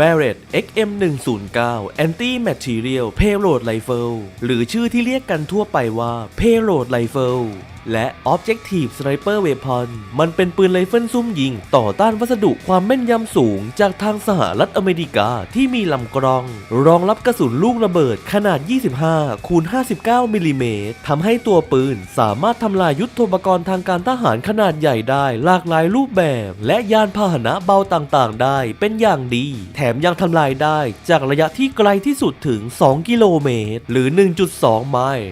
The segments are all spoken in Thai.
Barrett XM109 Anti Material Payload Rifle หรือชื่อที่เรียกกันทั่วไปว่า Payload Rifle และ Objective Sniper Weapon มันเป็นปืนไรเฟิลซุ่มยิง ต่อต้านวัสดุความแม่นยำสูง จากทางสหรัฐอเมริกาที่มีลำกรอง รองรับกระสุนลูกระเบิดขนาด 25 คูณ 59 มิลลิเมตรทำให้ตัวปืนสามารถทำลายยุทโธปกรณ์ทางการทหารขนาดใหญ่ได้ หลากหลายรูปแบบ และยานพาหนะเบาต่างๆ ได้เป็นอย่างดี แถมยังทำลายได้ จากระยะที่ไกลที่สุดถึง 2 กิโลเมตร หรือ 1.2 ไมล์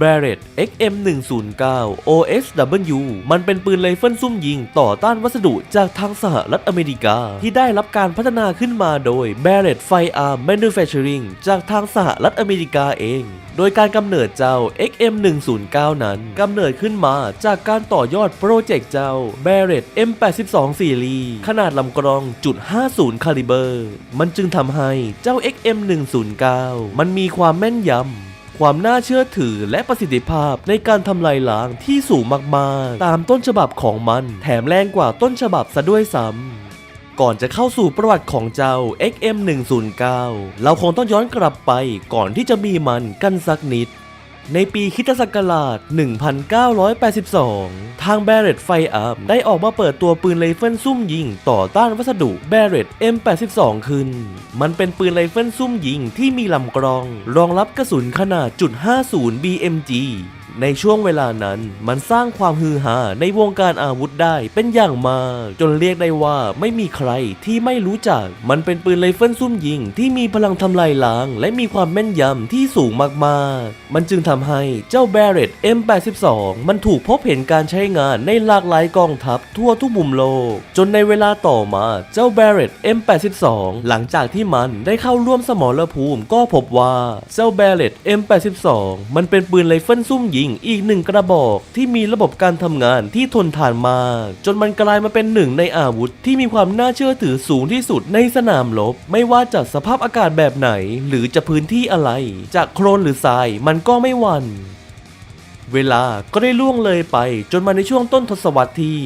Barrett XM109 OSW มันเป็นปืนไรเฟิลซุ่มยิงต่อต้านวัสดุจากทางสหรัฐอเมริกา ที่ได้รับการพัฒนาขึ้นมาโดย Barrett Firearm Manufacturing จากทางสหรัฐอเมริกาเอง โดยการกำเนิดเจ้า XM109 นั้นกำเนิดขึ้นมาจากการต่อยอดโปรเจกต์เจ้า Barrett M82 ซีรีส์ขนาดลำกรองจุด50คาลิเบอร์ มันจึงทำให้เจ้า XM109 มันมีความแม่นยำ ความน่าเชื่อถือและประสิทธิภาพในการทำลายล้างที่สูงมากๆ ตามต้นฉบับของมัน แถมแรงกว่าต้นฉบับซะด้วยซ้ำก่อนจะเข้าสู่ประวัติของเจ้า XM109 เราคงต้องย้อนกลับไปก่อนที่จะมีมันกันสักนิด ในปีคิตศักราช 1982 ทาง Barrett Firearm ได้ออกมาเปิดตัวปืนไรเฟิลซุ่มยิงต่อต้านวัสดุ Barrett M82 ขึ้น มันเป็นปืนไรเฟิลซุ่มยิงที่มีลำกรอง รองรับกระสุนขนาดจุด50 BMG ในช่วงเวลานั้น มันสร้างความฮือฮาในวงการอาวุธได้เป็นอย่างมาก จนเรียกได้ว่าไม่มีใครที่ไม่รู้จัก มันเป็นปืนไรเฟิลซุ่มยิงที่มีพลังทำลายล้าง และมีความแม่นยำที่สูงมากๆ มันจึงทำให้เจ้า Barrett M82 มันถูกพบเห็นการใช้งานในหลากหลายกองทัพทั่วทุกมุมโลก จนในเวลาต่อมาเจ้า Barrett M82 หลังจากที่มันได้เข้าร่วมสมรภูมิก็พบว่าเจ้า Barrett M82 มันเป็นปืนไรเฟิลซุ่มยิงอีกหนึ่งกระบอกที่มีระบบการทำงานที่ทนทานมาก จนมันกลายมาเป็นหนึ่งในอาวุธที่มีความน่าเชื่อถือสูงที่สุดในสนามรบ ไม่ว่าจะสภาพอากาศแบบไหน หรือจะพื้นที่อะไร จากโคลนหรือทรายมันก็ไม่หวั่นเวลาก็ได้ล่วงเลยไปจนมาในช่วงต้นทศวรรษที่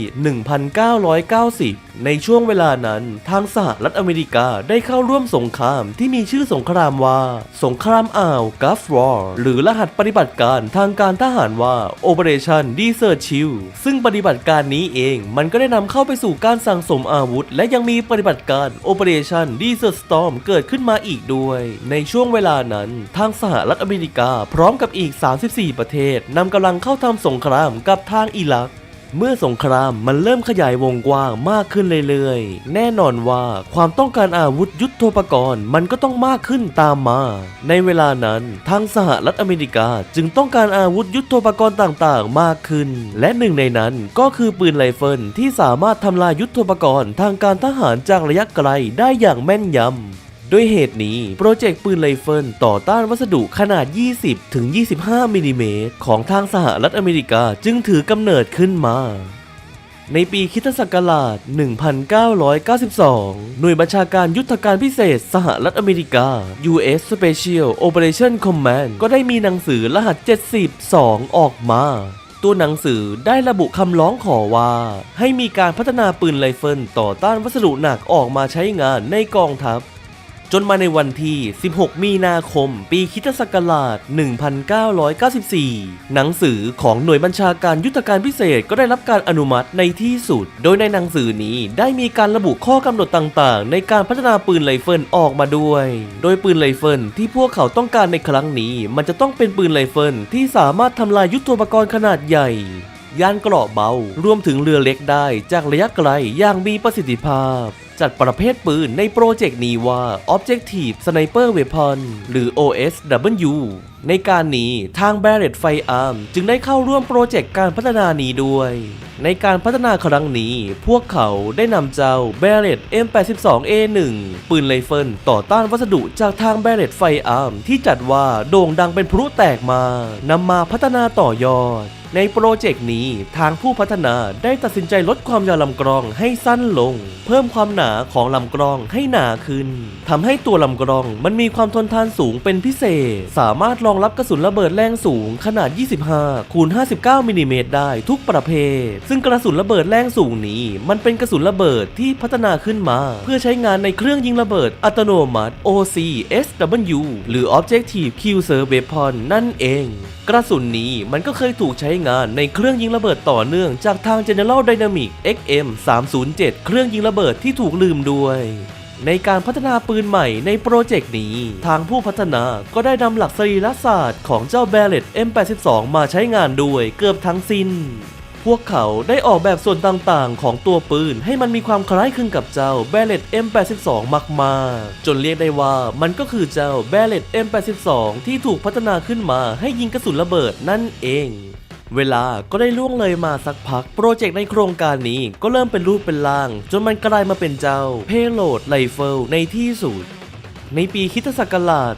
1990 ในช่วงเวลานั้น ทางสหรัฐอเมริกาได้เข้าร่วมสงครามที่มีชื่อสงครามว่า สงครามอ่าวกัฟวอร์หรือรหัสปฏิบัติการทางการทหารว่า Operation Desert Shield ซึ่งปฏิบัติการนี้เองมันก็ได้นำเข้าไปสู่การสั่งสมอาวุธ และยังมีปฏิบัติการ Operation Desert Storm เกิดขึ้นมาอีกด้วย ในช่วงเวลานั้น ทางสหรัฐอเมริกาพร้อมกับอีก 34 ประเทศนำกำลังเข้าทำสงครามกับทางอิรัก เมื่อสงครามมันเริ่มขยายวงกว้างมากขึ้นเรื่อยๆ แน่นอนว่าความต้องการอาวุธยุทโธปกรณ์มันก็ต้องมากขึ้นตามมา ในเวลานั้นทางสหรัฐอเมริกาจึงต้องการอาวุธยุทโธปกรณ์ต่างๆ มากขึ้น และหนึ่งในนั้นก็คือปืนไรเฟิลที่สามารถทำลายยุทโธปกรณ์ทางการทหารจากระยะไกลได้อย่างแม่นยำ ด้วยเหตุนี้ โปรเจกต์ปืนไรเฟิลต่อต้านวัสดุขนาด 20 ถึง 25 มิลลิเมตรของทางสหรัฐอเมริกาจึงถือกำเนิดขึ้นมาในปีคริสตศักราช 1992 หน่วยบัญชาการยุทธการพิเศษสหรัฐอเมริกา U.S. Special Operation Command ก็ได้มีหนังสือรหัส 72 ออกมา ตัวหนังสือได้ระบุคำร้องขอว่า ให้มีการพัฒนาปืนไรเฟิลต่อต้านวัสดุหนักออกมาใช้งานในกองทัพ จนมาในวันที่ 16 มีนาคม ปีคิตศักราช 1994 หนังสือของหน่วยบัญชาการยุทธการพิเศษก็ได้รับการอนุมัติในที่สุด โดยในหนังสือนี้ได้มีการระบุข้อกำหนดต่างๆ ในการพัฒนาปืนไรเฟิลออกมาด้วย โดยปืนไรเฟิลที่พวกเขาต้องการในครั้งนี้ มันจะต้องเป็นปืนไรเฟิลที่สามารถทำลายยุทโธปกรณ์ขนาดใหญ่ยานเกราะเบา รวมถึงเรือเล็กได้จากระยะไกลอย่างมีประสิทธิภาพ จัดประเภทปืนในโปรเจกต์นี้ว่า Objective Sniper Weapon หรือ OSW ในการนี้ทาง Barrett Firearm จึงได้เข้าร่วมโปรเจกต์การพัฒนานี้ด้วย ในการพัฒนาครั้งนี้ พวกเขาได้นำเจ้า Barrett M82A1 ปืนไรเฟิลต่อต้านวัสดุจากทาง Barrett Firearm ที่จัดว่าโด่งดังเป็นพลุแตกมานำมาพัฒนาต่อยอด ในโปรเจกต์นี้ทางผู้พัฒนาได้ตัดสินใจลดความยาวลำกรองให้สั้นลง เพิ่มความหนาของลำกรองให้หนาขึ้นทำให้ตัวลำกรองมันมีความทนทานสูงเป็นพิเศษ สามารถรองรับกระสุนระเบิดแรงสูงขนาด 25 คูณ 59 มิลลิเมตรได้ทุกประเภท ซึ่งกระสุนระเบิดแรงสูงนี้ มันเป็นกระสุนระเบิดที่พัฒนาขึ้นมา เพื่อใช้งานในเครื่องยิงระเบิดอัตโนมัติ OCSW หรือ Objective Kill Serve Weapon นั่นเอง กระสุนนี้มันก็เคยถูกใช้งานในเครื่องยิงระเบิดต่อเนื่องจากทาง General Dynamics XM 307เครื่องยิงระเบิดที่ถูกลืมด้วย ในการพัฒนาปืนใหม่ในโปรเจกต์นี้ ทางผู้พัฒนาก็ได้นำหลักสรีรศาสตร์ของเจ้า Barrett M82 มาใช้งานด้วยเกือบทั้งสิ้น พวกเขาได้ออกแบบส่วนต่างๆ ของตัวปืนให้มันมีความคล้ายคลึงกับเจ้า Barrett M82 มากๆ จนเรียกได้ว่ามันก็คือเจ้า Barrett M82 ที่ถูกพัฒนาขึ้นมาให้ยิงกระสุนระเบิดนั่นเอง เวลาก็ได้ล่วงเลยมาสักพัก โปรเจกต์ในโครงการนี้ก็เริ่มเป็นรูปเป็นร่าง จนมันกลายมาเป็นเจ้า Payload Rifle ในที่สุด ในปีคริสตศักราช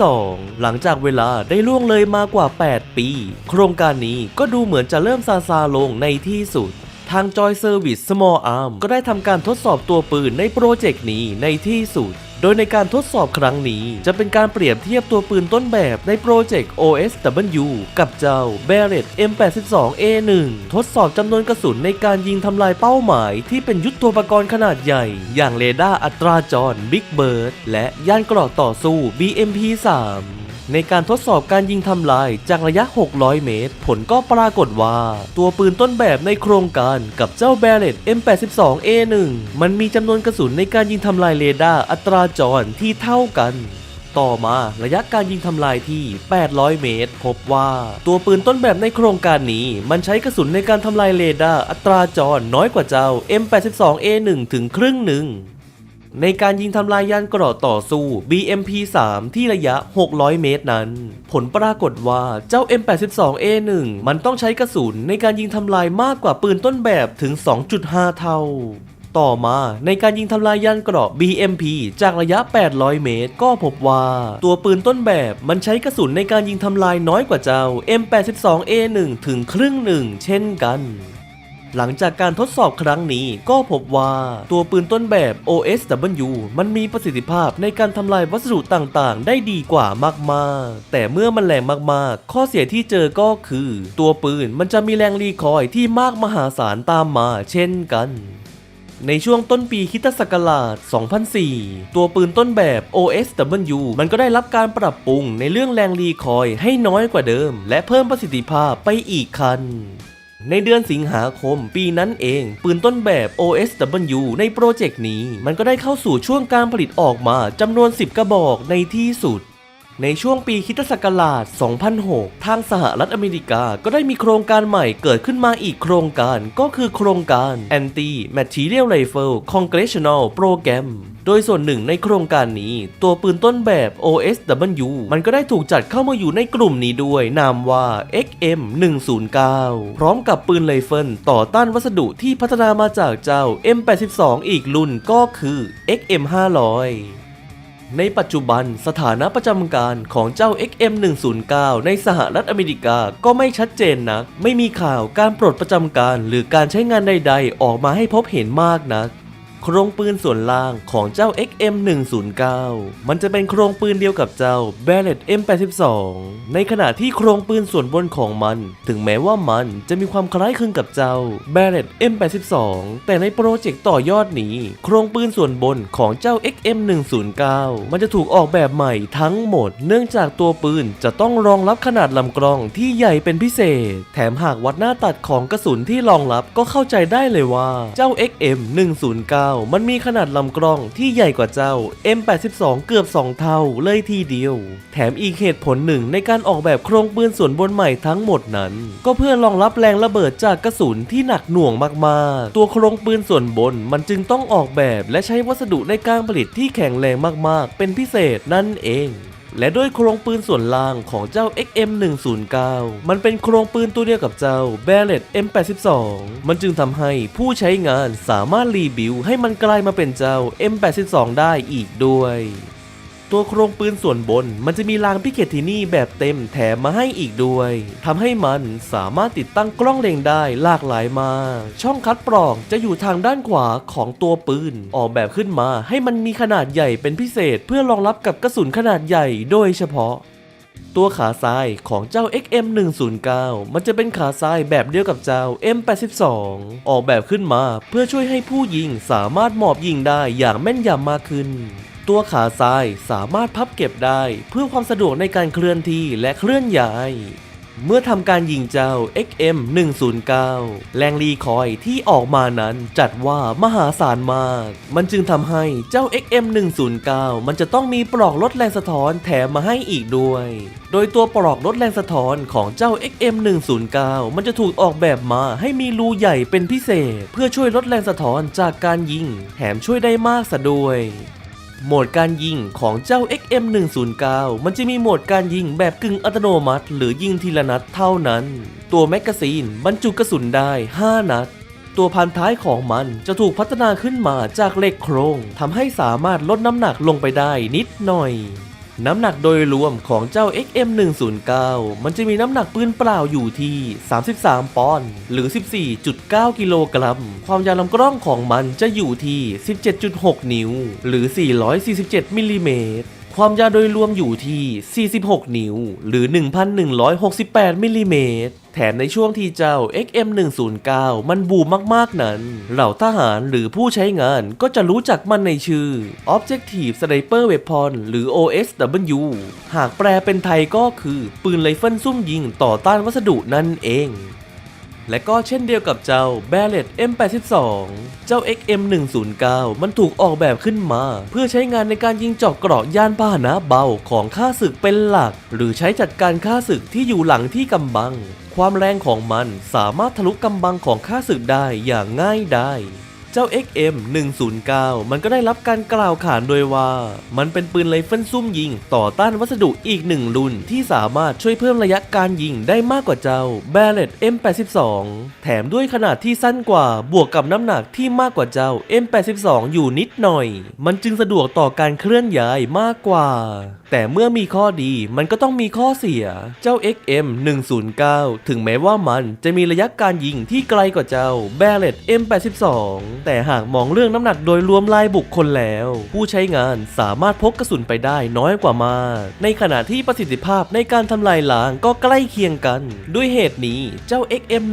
2002 หลังจากเวลาได้ล่วงเลยมากว่า 8 ปี โครงการนี้ก็ดูเหมือนจะเริ่มซาซาลงในที่สุดทาง Joy Service Small Arm ก็ได้ทำการทดสอบตัวปืนในโปรเจกต์นี้ในที่สุด โดยในการทดสอบครั้งนี้ จะเป็นการเปรียบเทียบตัวปืนต้นแบบในโปรเจกต์ OSW กับเจ้า Barrett M82A1 ทดสอบจำนวนกระสุนในการยิงทำลายเป้าหมายที่เป็นยุทโธปกรณ์ขนาดใหญ่ อย่างเรดาร์อัตราจร Big Bird และยานเกราะต่อสู้ BMP3 ในการทดสอบการยิงทำลายจากระยะ 600 เมตร ผลก็ปรากฏว่า ตัวปืนต้นแบบในโครงการกับเจ้า Barrett M82A1 มันมีจำนวนกระสุนในการยิงทำลายเรดาร์อัตราจรที่เท่ากันต่อมาระยะการยิงทำลายที่ 800 เมตร พบว่า ตัวปืนต้นแบบในโครงการนี้ มันใช้กระสุนในการทำลายเรดาร์อัตราจรน้อยกว่าเจ้า M82A1 ถึงครึ่งหนึ่ง ในการยิงทำลายยานเกราะต่อสู้ BMP3 ที่ระยะ 600 เมตรนั้น ผลปรากฏว่าเจ้า M82A1 มันต้องใช้กระสุนในการยิงทำลายมากกว่าปืนต้นแบบถึง 2.5 เท่า ต่อมาในการยิงทำลายยานเกราะ BMP จากระยะ 800 เมตร ก็พบว่า ตัวปืนต้นแบบมันใช้กระสุนในการยิงทำลายน้อยกว่าเจ้า M82A1 ถึงครึ่งหนึ่งเช่นกัน หลังจากการทดสอบครั้งนี้ก็พบว่าตัวปืนต้นแบบ OSW มันมีประสิทธิภาพในการทำลายวัสดุต่างๆ ได้ดีกว่ามากๆ แต่เมื่อมันแรงมากๆ ข้อเสียที่เจอก็คือ ตัวปืนมันจะมีแรงรีคอยที่มากมหาศาลตามมาเช่นกันในช่วงต้นปีคริสตศักราช 2004 ตัวปืนต้นแบบ OSW มันก็ได้รับการปรับปรุงในเรื่องแรงรีคอยให้น้อยกว่าเดิม และเพิ่มประสิทธิภาพไปอีกคัน ในเดือนสิงหาคมปีนั้นเอง ปืนต้นแบบ OSW ในโปรเจกต์นี้ มันก็ได้เข้าสู่ช่วงการผลิตออกมาจำนวน 10 กระบอกในที่สุด ในช่วงปีคริสตศักราช 2006 ทางสหรัฐอเมริกาก็ได้มีโครงการใหม่เกิดขึ้นมาอีกโครงการก็คือโครงการ Anti Material Rifle Congressional Program โดยส่วนหนึ่งในโครงการนี้ ตัวปืนต้นแบบ OSW มันก็ได้ถูกจัดเข้ามาอยู่ในกลุ่มนี้ด้วย นามว่า XM 109พร้อมกับปืนไรเฟิลต่อต้านวัสดุที่พัฒนามาจากเจ้า M82 อีกรุ่นก็คือ XM 500 ในปัจจุบันสถานะประจำการของเจ้า XM109 ในสหรัฐอเมริกาก็ไม่ชัดเจนนัก ไม่มีข่าวการปลดประจำการหรือการใช้งานใด ๆ ออกมาให้พบเห็นมากนัก โครงปืนส่วนล่างของเจ้า XM109 มันจะเป็นโครงปืนเดียวกับเจ้า Barrett M82 ในขณะที่โครงปืนส่วนบนของมัน ถึงแม้ว่ามันจะมีความคล้ายคลึงกับเจ้า Barrett M82 แต่ในโปรเจกต์ต่อยอดนี้ โครงปืนส่วนบนของเจ้า XM109 มันจะถูกออกแบบใหม่ทั้งหมด เนื่องจากตัวปืนจะต้องรองรับขนาดลำกล้องที่ใหญ่เป็นพิเศษ แถมหากวัดหน้าตัดของกระสุนที่รองรับก็เข้าใจได้เลยว่าเจ้า XM109 มันมีขนาดลำกล้องที่ใหญ่กว่าเจ้า M82 เกือบ 2 เท่าเลยทีเดียว แถมอีกเหตุผลหนึ่งในการออกแบบโครงปืนส่วนบนใหม่ทั้งหมดนั้น ก็เพื่อรองรับแรงระเบิดจากกระสุนที่หนักหน่วงมากๆ ตัวโครงปืนส่วนบนมันจึงต้องออกแบบและใช้วัสดุในการผลิตที่แข็งแรงมากๆ เป็นพิเศษนั่นเอง และด้วยโครงปืนส่วนล่างของเจ้า XM109 มันเป็นโครงปืนตัวเดียวกับเจ้า Barrett M82 มันจึงทำให้ผู้ใช้งานสามารถรีบิวให้มันกลายมาเป็นเจ้า M82 ได้อีกด้วย ตัวโครงปืนส่วนบน มันจะมีรางพิเคตินี่แบบเต็มแถมมาให้อีกด้วยทำให้มันสามารถติดตั้งกล้องเล็งได้หลากหลายมาก ช่องคัดปลอกจะอยู่ทางด้านขวาของตัวปืน ออกแบบขึ้นมาให้มันมีขนาดใหญ่เป็นพิเศษเพื่อรองรับกับกระสุนขนาดใหญ่โดยเฉพาะตัวขาซ้ายของเจ้า XM109 มันจะเป็นขาซ้ายแบบเดียวกับเจ้า M82 ออกแบบขึ้นมาเพื่อช่วยให้ผู้ยิงสามารถหมอบยิงได้อย่างแม่นยำมากขึ้น ตัวขาซ้ายสามารถพับเก็บได้ เพื่อความสะดวกในการเคลื่อนที่และเคลื่อนย้าย เมื่อทำการยิงเจ้า XM 109แรงรีคอยที่ออกมานั้นจัดว่ามหาศาลมาก มันจึงทำให้เจ้า XM 109มันจะต้องมีปลอกลดแรงสะท้อนแถมมาให้อีกด้วย โดยตัวปลอกลดแรงสะท้อนของเจ้า XM 109มันจะถูกออกแบบมาให้มีรูใหญ่เป็นพิเศษ เพื่อช่วยลดแรงสะท้อนจากการยิง แถมช่วยได้มากซะด้วย โหมดการยิงของเจ้า XM109 มันจะมีโหมดการยิงแบบกึ่งอัตโนมัติ หรือยิงทีละนัดเท่านั้น ตัวแมกกาซีนบรรจุกระสุนได้ 5 นัด ตัวพันท้ายของมันจะถูกพัฒนาขึ้นมาจากเหล็กโครงทำให้สามารถลดน้ำหนักลงไปได้นิดหน่อย น้ำหนักโดยรวมของเจ้า XM109 มันจะมีน้ำหนักปืนเปล่าอยู่ที่ 33 ปอนด์หรือ 14.9 กิโลกรัม ความยาวลำกล้องของมันจะอยู่ที่ 17.6 นิ้ว หรือ 447 มิลลิเมตร ความยาวโดยรวมอยู่ที่ 46 นิ้ว หรือ 1,168 มิลลิเมตร แถมในช่วงที่เจ้า XM109 มันบูมมากๆนั้น เหล่าทหารหรือผู้ใช้งานก็จะรู้จักมันในชื่อ Objective Sniper Weapon หรือ OSW หากแปลเป็นไทยก็คือปืนไรเฟิลซุ่มยิงต่อต้านวัสดุนั่นเอง และก็เช่นเดียวกับเจ้า b a r r e t M82 เจ้า XM109 มันถูกออกแบบขึ้นมา เพื่อใช้งานในการยิงเจาะเกราะยานพาหนะเบาของข้าศึกเป็นหลัก หรือใช้จัดการข้าศึกที่อยู่หลังที่กำบัง ความแรงของมันสามารถทะลุกำบังของข้าศึกได้อย่างง่ายได้ เจ้า XM 109 มันก็ได้รับการกล่าวขานโดยว่า มันเป็นปืนไรเฟิลซุ่มยิง ต่อต้านวัสดุอีกหนึ่งรุ่น ที่สามารถช่วยเพิ่มระยะการยิงได้มากกว่าเจ้า Barrett M82 แถมด้วยขนาดที่สั้นกว่าบวกกับน้ำหนักที่มากกว่าเจ้า M82 อยู่นิดหน่อย มันจึงสะดวกต่อการเคลื่อนย้ายมากกว่า แต่เมื่อมีข้อดีมันก็ต้องมีข้อเสีย เจ้า XM 109 ถึงแม้ว่ามันจะมีระยะการยิงที่ไกลกว่าเจ้า Barrett M82 แต่หากมองเรื่องน้ำหนักโดยรวมรายบุคคลแล้ว ผู้ใช้งานสามารถพกกระสุนไปได้น้อยกว่ามาก ในขณะที่ประสิทธิภาพในการทำลายล้างก็ใกล้เคียงกัน ด้วยเหตุนี้เจ้า XM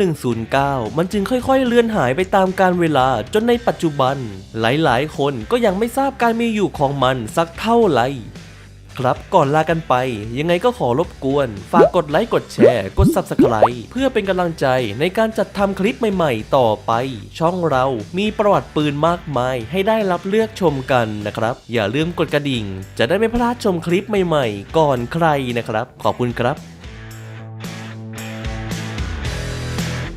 109 มันจึงค่อยๆ เลือนหายไปตามการเวลาจนในปัจจุบัน หลายๆ คนก็ยังไม่ทราบการมีอยู่ของมันสักเท่าไหร่ ครับก่อนลากันไป ยังไงก็ขอรบกวน ฝากกดไลค์กดแชร์ กด Subscribe เพื่อเป็นกำลังใจในการจัดทำคลิปใหม่ๆ ต่อไป ช่องเรามีประวัติปืนมากมาย ให้ได้รับเลือกชมกันนะครับ อย่าลืมกดกระดิ่ง จะได้ไม่พลาดชมคลิปใหม่ๆ ก่อนใครนะครับ ขอบคุณครับ